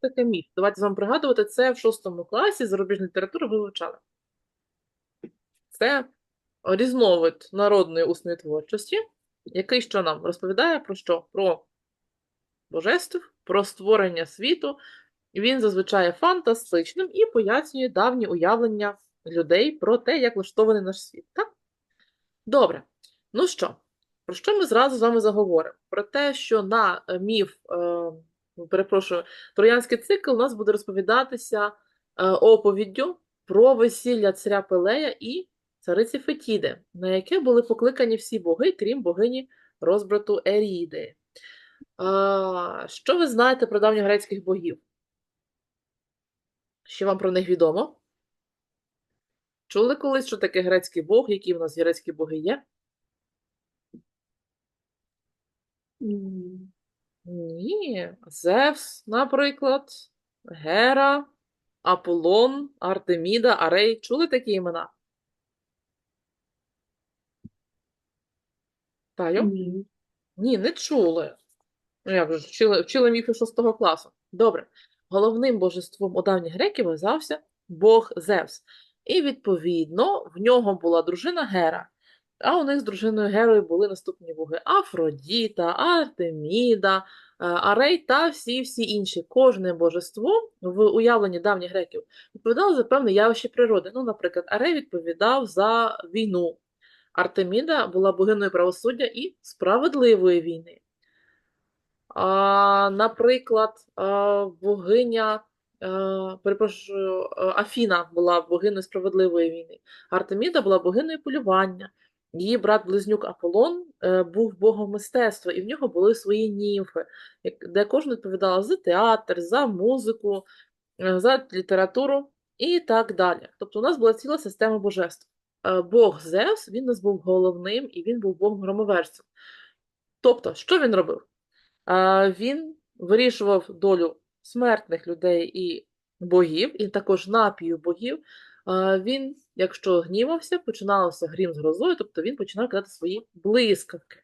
Таке міф. Давайте з вами пригадувати, це в шостому класі зарубіжної літератури ви вивчали. Це різновид народної усної творчості, який що нам розповідає про що? Про божеств, про створення світу. Він зазвичай фантастичним і пояснює давні уявлення людей про те, як влаштований наш світ. Так? Добре. Ну що, про що ми зразу з вами заговоримо? Про те, що на е, міф, е, перепрошую, троянський цикл у нас буде розповідатися е, оповіддю про весілля царя Пелея і цариці Фетіди, на яке були покликані всі боги, крім богині розбрату Еріди. Що ви знаєте про давньогрецьких богів? Що вам про них відомо? Чули колись, що таке грецький бог, які в нас грецькі боги є? Ні. Зевс, наприклад, Гера, Аполлон, Артеміда, Арей. Чули такі імена? Таю? Ні. Ні, не чули. Ну, як же, ж, вчили, вчили міфи шостого класу. Добре. Головним божеством у давніх греків вважався Бог Зевс. І, відповідно, в нього була дружина Гера. А у них з дружиною Герою були наступні боги: Афродіта, Артеміда, е, Арей та всі-всі інші. Кожне божество в уявленні давніх греків відповідало за певне явище природи. Ну, наприклад, Арей відповідав за війну. Артеміда була богиною правосуддя і справедливої війни. А, наприклад, богиня, перепрошую, Афіна була богиною справедливої війни. Артеміда була богиною полювання. Її брат-близнюк Аполлон е, був богом мистецтва, і в нього були свої німфи, де кожна відповідала за театр, за музику, е, за літературу і так далі. Тобто у нас була ціла система божеств. Е, Бог Зевс, він нас був головним, і він був богом громоверцем. Тобто, що він робив? Він вирішував долю смертних людей і богів, і також напію богів. Він, якщо гнівався, починалося грім з грозою, тобто він починав кидати свої блискавки.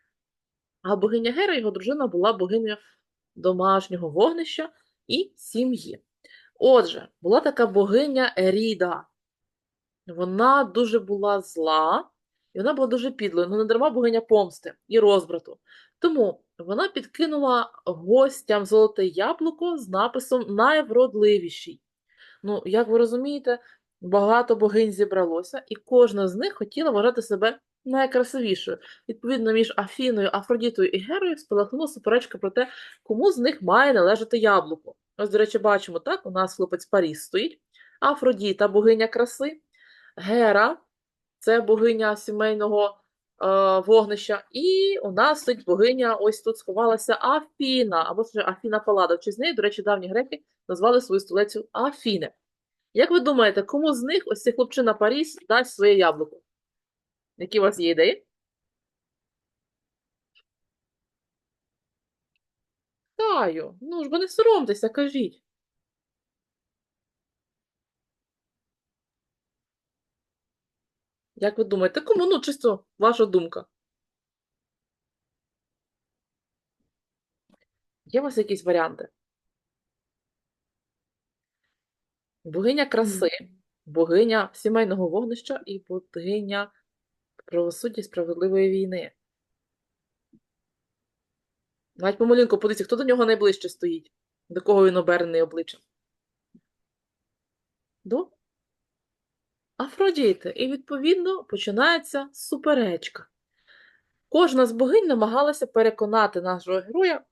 А богиня Гера, його дружина, була богинею домашнього вогнища і сім'ї. Отже, була така богиня Еріда. Вона дуже була зла, і вона була дуже підлою. Ну, не дарма богиня помсти і розбрату. Тому вона підкинула гостям золоте яблуко з написом найвродливіший. Ну, як ви розумієте, багато богинь зібралося, і кожна з них хотіла вважати себе найкрасивішою. Відповідно, між Афіною, Афродітою і Герою спалахнула суперечка про те, кому з них має належати яблуко. Ось, до речі, бачимо, так, у нас хлопець Паріс стоїть, Афродіта богиня краси, Гера це богиня сімейного е, вогнища. І у нас стоїть богиня, ось тут сховалася Афіна, або ж Афіна Палада. В честь неї, до речі, давні греки назвали свою столицю Афіни. Як ви думаєте, кому з них ось цей хлопчина Паріс дасть своє яблуко? Які у вас є ідеї? Таю, ну ж бо не соромтеся, кажіть. Як ви думаєте, кому? Ну, чисто ваша думка. Є у вас якісь варіанти? Богиня краси, богиня сімейного вогнища і богиня правосуддя і справедливої війни. Навіть помалінку подивіться, хто до нього найближче стоїть, до кого він обернений обличчям. До Афродіти. І, відповідно, починається суперечка. Кожна з богинь намагалася переконати нашого героя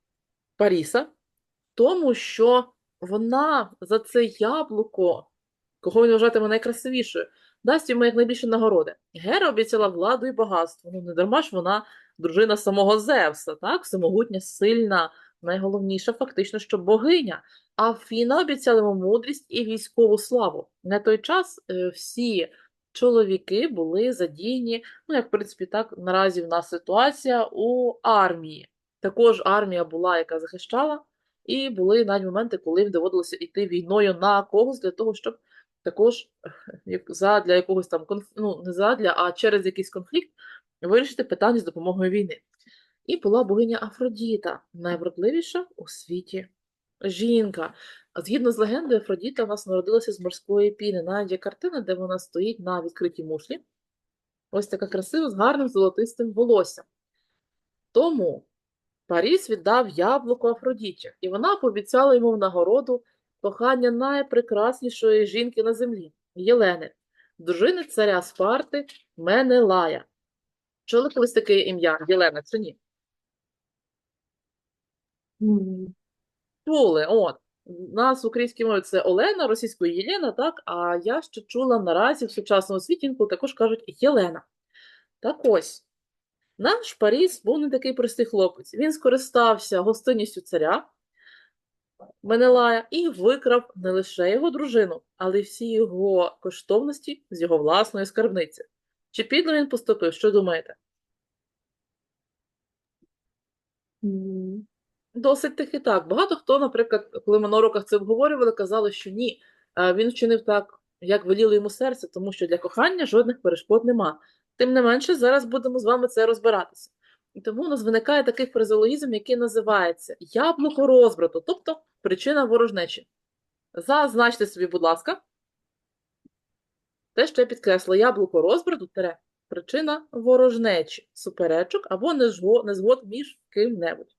Паріса тому, що вона за це яблуко, кого він вважатиме найкрасивішою, дасть йому якнайбільше нагороди. Гера обіцяла владу і багатство. Ну, не дарма ж вона дружина самого Зевса, так? Всемогутня, сильна, найголовніша, фактично, що богиня. А Фіна обіцяла йому мудрість і військову славу. На той час е, всі чоловіки були задіяні, ну, як в принципі, так наразі в нас ситуація у армії. Також армія була, яка захищала, і були навіть моменти, коли їм доводилося йти війною на когось для того, щоб також як задля якогось там конф... ну, не задля, а через якийсь конфлікт вирішити питання з допомогою війни. І була богиня Афродіта, найвродливіша у світі жінка. Згідно з легендою, Афродіта у нас народилася з морської піни. Навіть є картина, де вона стоїть на відкритій мушлі. Ось така красива з гарним золотистим волоссям. Тому Паріс віддав яблуко Афродіті, і вона пообіцяла йому в нагороду кохання найпрекраснішої жінки на землі Єлени, дружини царя Спарти Менелая. Чули колись таке ім'я Єлена чи ні? Чули, от. У нас в українській мові це Олена, російською Єлена, так? А я ще чула наразі в сучасному світі інколи також кажуть Єлена. Так ось, наш Паріс був не такий простий хлопець. Він скористався гостинністю царя Менелая і викрав не лише його дружину, але й всі його коштовності з його власної скарбниці. Чи підло він поступив? Що думаєте? Досить таки так. Багато хто, наприклад, коли ми на уроках це обговорювали, казали, що ні, е, він вчинив так, як веліло йому серце, тому що для кохання жодних перешкод нема. Тим не менше, зараз будемо з вами це розбиратися. І тому у нас виникає такий фразеологізм, який називається яблуко розбрату, тобто причина ворожнечі. Зазначте собі, будь ласка, те, що я підкреслила, яблуко розбрату тере причина ворожнечі, суперечок або незгод між ким-небудь.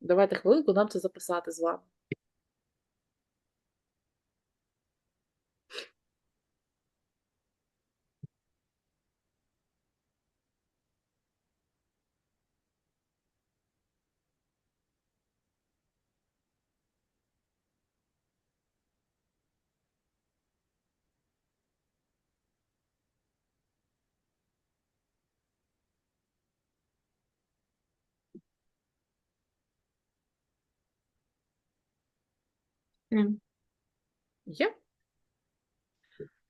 Давайте хвилинку нам це записати з вами. Є?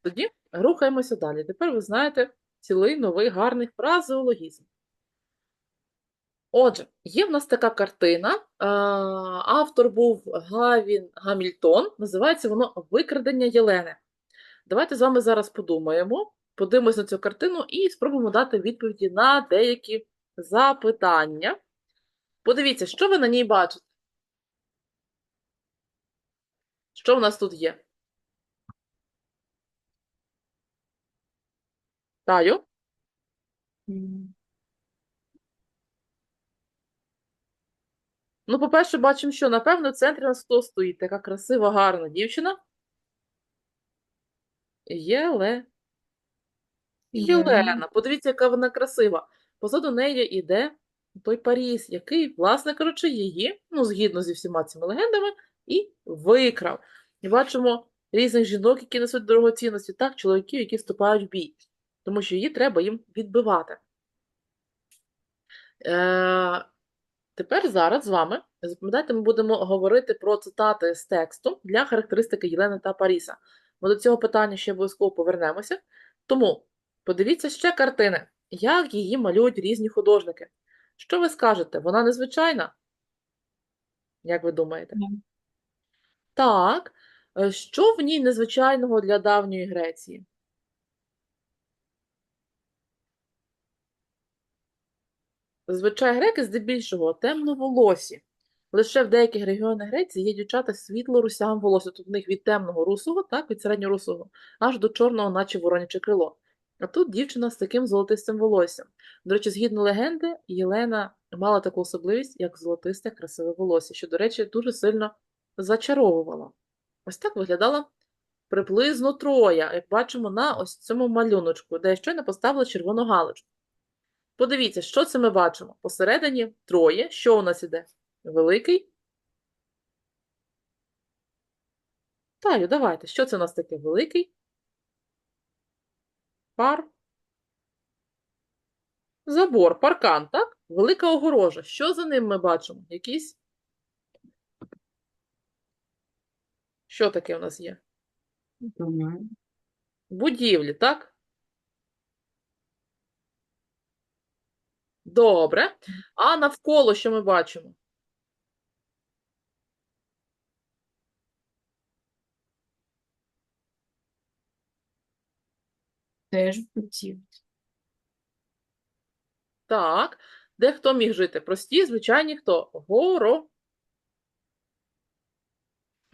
Тоді рухаємося далі. Тепер ви знаєте цілий новий гарний фразеологізм. Отже, є в нас така картина. Автор був Гавін Гамільтон. Називається воно Викрадення Єлени. Давайте з вами зараз подумаємо, подивимось на цю картину і спробуємо дати відповіді на деякі запитання. Подивіться, що ви на ній бачите? Що в нас тут є? Таю? Ну, по-перше, бачимо, що, напевно, в центрі нас хто стоїть? Така красива, гарна дівчина. Єле. Єлена. Подивіться, яка вона красива. Позаду неї йде той Паріс, який, власне кажучи, її, ну, згідно зі всіма цими легендами, і викрав. І бачимо різних жінок, які несуть дорогоцінності, так, чоловіків, які вступають в бій, тому що її треба їм відбивати. Е, Тепер зараз з вами, запам'ятайте, ми будемо говорити про цитати з тексту для характеристики Єлени та Паріса. Ми до цього питання ще обов'язково повернемося. Тому подивіться ще картини, як її малюють різні художники. Що ви скажете? Вона незвичайна? Як ви думаєте? Так. Е, Що в ній незвичайного для давньої Греції? Зазвичай греки здебільшого темноволосі. Лише в деяких регіонах Греції є дівчата світло русявим волосся. Тут в них від темного русого, так, від середньорусого, аж до чорного, наче вороняче крило. А тут дівчина з таким золотистим волоссям. До речі, згідно легенди, Єлена мала таку особливість, як золотисте красиве волосся, що, до речі, дуже сильно зачаровувало. Ось так виглядала приблизно Троя, як бачимо на ось цьому малюночку, де я щойно поставила червону галочку. Подивіться, що це ми бачимо? Посередині троє. Що у нас іде? Великий. Таю, давайте. Що це у нас таке? Великий? Пар. Забор, паркан, так? Велика огорожа. Що за ним ми бачимо? Якісь? Що таке у нас є? Думаю. Будівлі, так? Добре. А навколо що ми бачимо? Теж хотів. Так. Де хто міг жити? Прості, звичайні хто? Горо.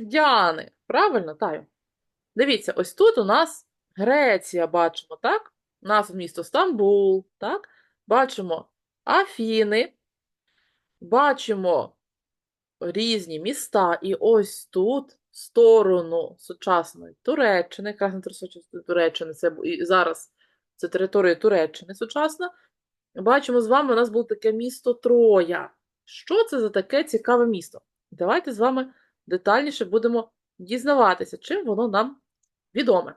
Дяни. Правильно, Таю? Дивіться, ось тут у нас Греція, бачимо, так? У нас місто Стамбул, так? Бачимо Афіни, бачимо різні міста, і ось тут сторону сучасної Туреччини, якраз на Туреччини, це і зараз це територія Туреччини сучасна. Бачимо з вами, у нас було таке місто Троя. Що це за таке цікаве місто? Давайте з вами детальніше будемо дізнаватися, чим воно нам відоме.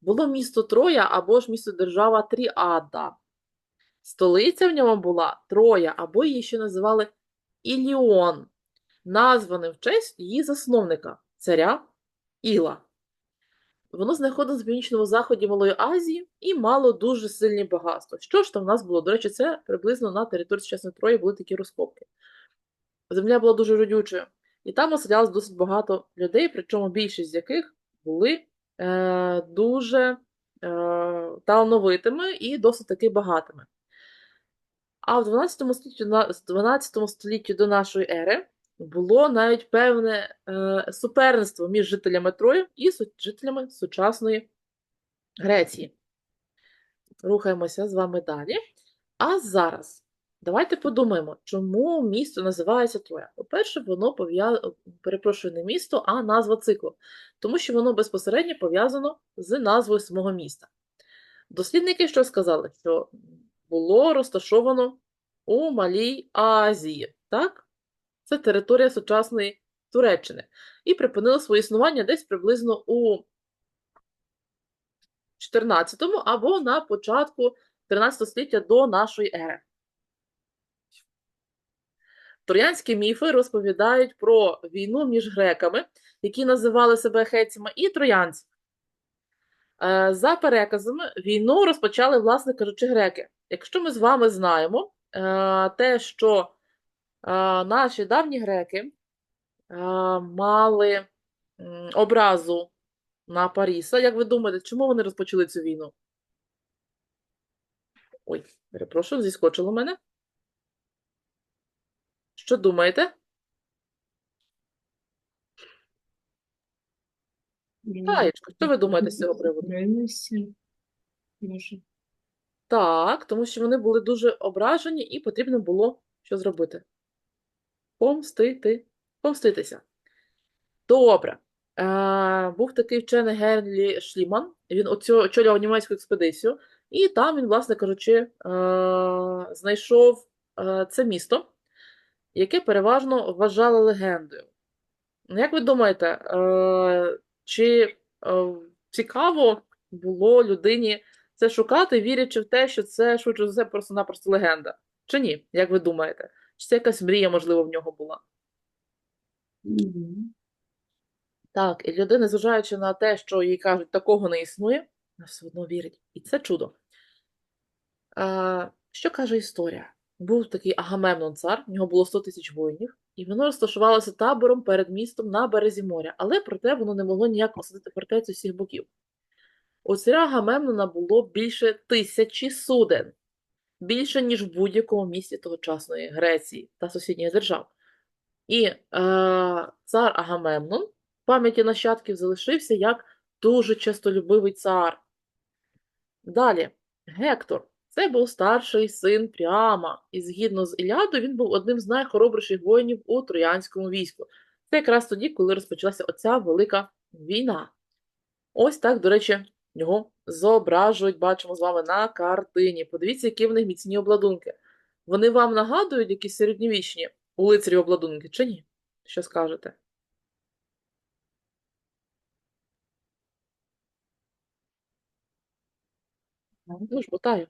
Було місто Троя або ж місто держава Тріада. Столиця в ньому була Троя, або її ще називали Іліон, названим в честь її засновника, царя Іла. Воно знаходилось в північному заході Малої Азії і мало дуже сильні багатства. Що ж там в нас було? До речі, це приблизно на території сучасної Трої були такі розкопки. Земля була дуже родючою, і там оселялось досить багато людей, причому більшість з яких були е, дуже е, талановитими і досить таки багатими. А в 12 столітті, 12 столітті до нашої ери було навіть певне е, суперництво між жителями Трої і жителями сучасної Греції. Рухаємося з вами далі. А зараз давайте подумаємо, чому місто називається Троя. По-перше, воно пов'язане, перепрошую, не місто, а назва циклу, тому що воно безпосередньо пов'язано з назвою самого міста. Дослідники що сказали? Що було розташовано у Малій Азії, так? Це територія сучасної Туреччини. І припинило своє існування десь приблизно у 14-му або на початку 13 століття до нашої ери. Троянські міфи розповідають про війну між греками, які називали себе хетями, і троянцями. Е, За переказами, війну розпочали, власне кажучи, греки. Якщо ми з вами знаємо е, те, що е, наші давні греки мали образу на Паріса, як ви думаєте, чому вони розпочали цю війну? Ой, перепрошую, зіскочило мене. Що думаєте? Таєчко, що ви думаєте з цього приводу? Може. Так, тому що вони були дуже ображені і потрібно було що зробити? Помстити. Помститися. Добре. Е, був такий вчений Генрі Шліман. Він очолював німецьку експедицію, і там він, власне кажучи, е, знайшов е, це місто, яке переважно вважали легендою. Ну, Як ви думаєте, е, чи е, цікаво було людині це шукати, вірячи в те, що це швидше за все просто-напросто легенда? Чи ні? Як ви думаєте? Чи це якась мрія, можливо, в нього була? Так, і людина, незважаючи на те, що їй кажуть, такого не існує, вона все одно вірить. І це чудо. Е, що каже історія? Був такий Агамемнон цар, в нього було 100 тисяч воїнів, і воно розташувалося табором перед містом на березі моря, але проте воно не могло ніяк осадити фортецю з всіх боків. У царя Агамемнона було більше тисячі суден, більше, ніж в будь-якому місті тогочасної Греції та сусідніх держав. І е, цар Агамемнон в пам'яті нащадків залишився як дуже честолюбивий цар. Далі, Гектор. Це був старший син Пріама, і згідно з Іліадою, він був одним з найхоробріших воїнів у троянському війську. Це якраз тоді, коли розпочалася оця велика війна. Ось так, до речі, його зображують, бачимо з вами на картині. Подивіться, які в них міцні обладунки. Вони вам нагадують якісь середньовічні у лицарі обладунки, чи ні? Що скажете? Ну ж, ботаю.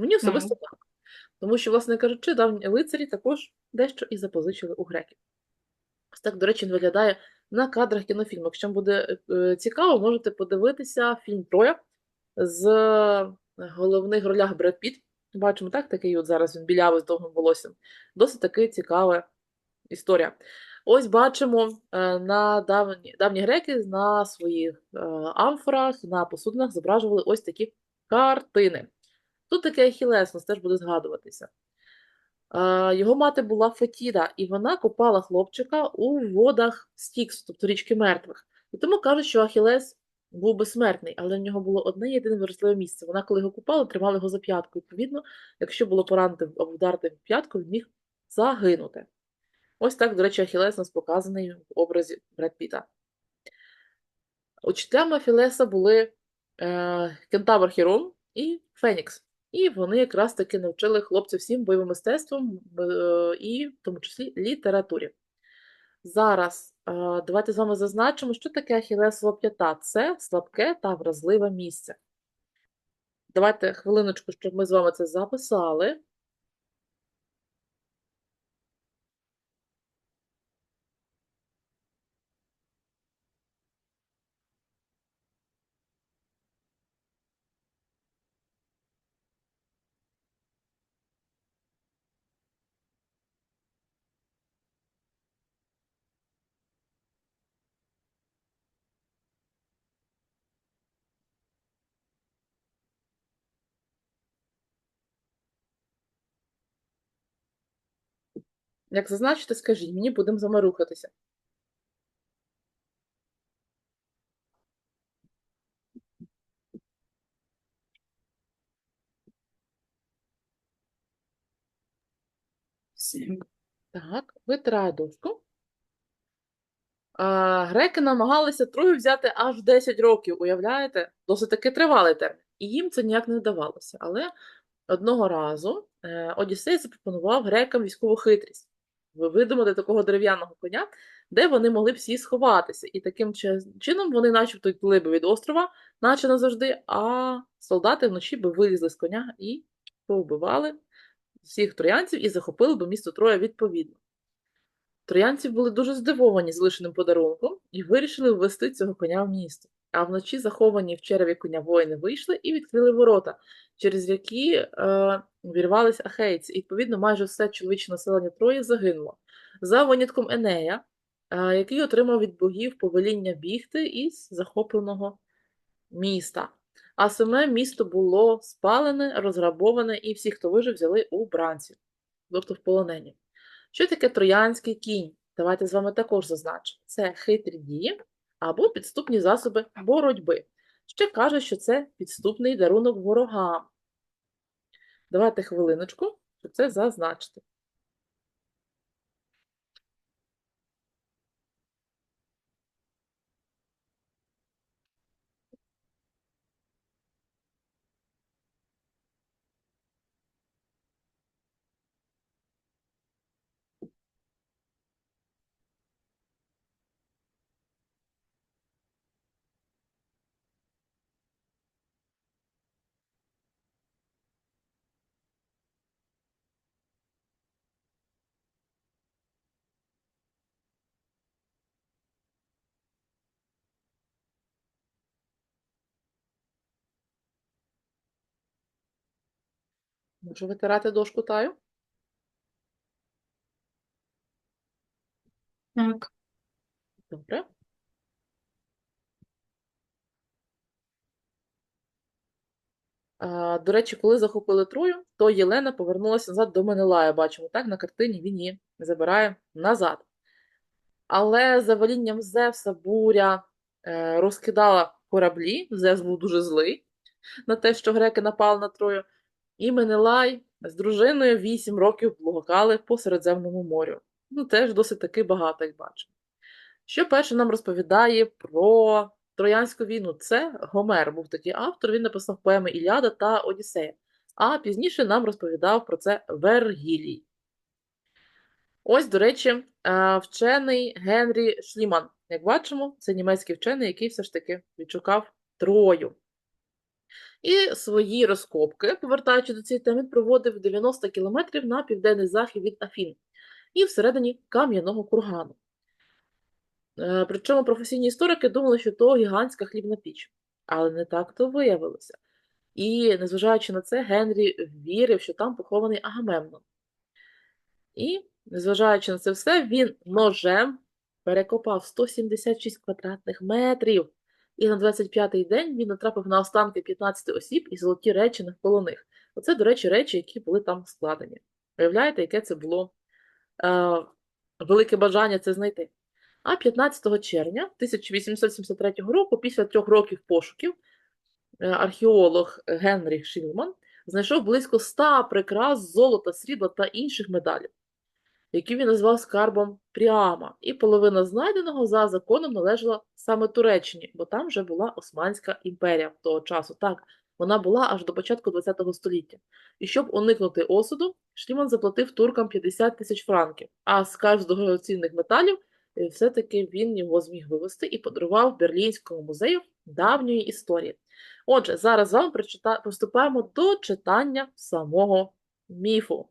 Мені особисто так. Тому що, власне кажучи, давні лицарі також дещо і запозичили у греків. Ось так, до речі, виглядає на кадрах кінофільму. Якщо вам буде е, цікаво, можете подивитися фільм Троя з е, головних ролях Бред Піт. Бачимо, так, такий от зараз він білявий з довгим волоссям. Досить таки цікава історія. Ось бачимо е, на давні, давні греки на своїх амфорах, на посудинах зображували ось такі картини. Тут таке Ахілес, нас теж буде згадуватися. Його мати була Фетіда, і вона купала хлопчика у водах Стіксу, тобто річки мертвих. І тому кажуть, що Ахілес був безсмертний, але в нього було одне єдине вразливе місце. Вона, коли його купала, тримала його за п'ятку. Відповідно, якщо було поранити або вдарити в п'ятку, він міг загинути. Ось так, до речі, Ахілес нас показаний в образі Бред Піта. Учителями Ахілеса були е, Кентавр Хірон і Фенікс. І вони якраз таки навчили хлопців всім бойовим мистецтвом, е, і в тому числі літературі. Зараз е, давайте з вами зазначимо, що таке Ахілесова п'ята. Це слабке та вразливе місце. Давайте хвилиночку, щоб ми з вами це записали. Як зазначите, скажіть, мені будемо з вами рухатися. Так, витираю дошку. А, греки намагалися Трою взяти аж 10 років, уявляєте? Досить таки тривалий термін. І їм це ніяк не вдавалося. Але одного разу е, Одіссей запропонував грекам військову хитрість видумати такого дерев'яного коня, де вони могли б всі сховатися. І таким чином вони начебто йшли би від острова, наче назавжди, а солдати вночі би вилізли з коня і повбивали всіх троянців і захопили би місто Троя відповідно. Троянці були дуже здивовані залишеним подарунком і вирішили ввести цього коня в місто. А вночі заховані в череві коня воїни вийшли і відкрили ворота, через які е, вірвались ахейці. І, відповідно, майже все чоловіче населення Трої загинуло. За винятком Енея, е, який отримав від богів повеління бігти із захопленого міста. А саме місто було спалене, розграбоване, і всі, хто вижив, взяли у бранців, тобто в полонені. Що таке троянський кінь? Давайте з вами також зазначимо. Це хитрі дії або підступні засоби боротьби. Ще кажуть, що це підступний дарунок ворогам. Давайте хвилиночку, щоб це зазначити. Можу витирати дошку таю? Так. Добре. А, До речі, коли захопили Трою, то Єлена повернулася назад до Менелая. Бачимо, так, на картині він її забирає назад. Але за волінням Зевса буря е, розкидала кораблі. Зевс був дуже злий на те, що греки напали на Трою. І Менелай з дружиною 8 років блукали по Середземному морю. Ну, теж досить таки багато, як бачимо. Що перше нам розповідає про Троянську війну? Це Гомер був тоді автор, він написав поеми Ілляда та Одіссея. А пізніше нам розповідав про це Вергілій. Ось, до речі, е, вчений Генрі Шліман. Як бачимо, це німецький вчений, який все ж таки відшукав Трою. І свої розкопки, повертаючи до цієї теми, проводив 90 кілометрів на південний захід від Афін і всередині кам'яного кургану. Е, Причому професійні історики думали, що то гігантська хлібна піч, але не так то виявилося. І, незважаючи на це, Генрі вірив, що там похований Агамемнон. І, незважаючи на це все, він ножем перекопав 176 квадратних метрів. І на 25-й день він натрапив на останки 15 осіб і золоті речі навколо них. Оце, до речі, речі, які були там складені. Уявляєте, яке це було е, велике бажання це знайти. А 15 червня 1873 року, після трьох років пошуків, е, археолог Генріх Шілман знайшов близько 100 прикрас золота, срібла та інших медалів, які він назвав скарбом Пріама. І половина знайденого за законом належала саме Туреччині, бо там вже була Османська імперія того часу. Так, вона була аж до початку ХХ століття. І щоб уникнути осуду, Шліман заплатив туркам 50 тисяч франків, а скарб з дорогоцінних металів е, все-таки він його зміг вивезти і подарував Берлінському музею давньої історії. Отже, зараз з вами приступаємо до читання самого міфу.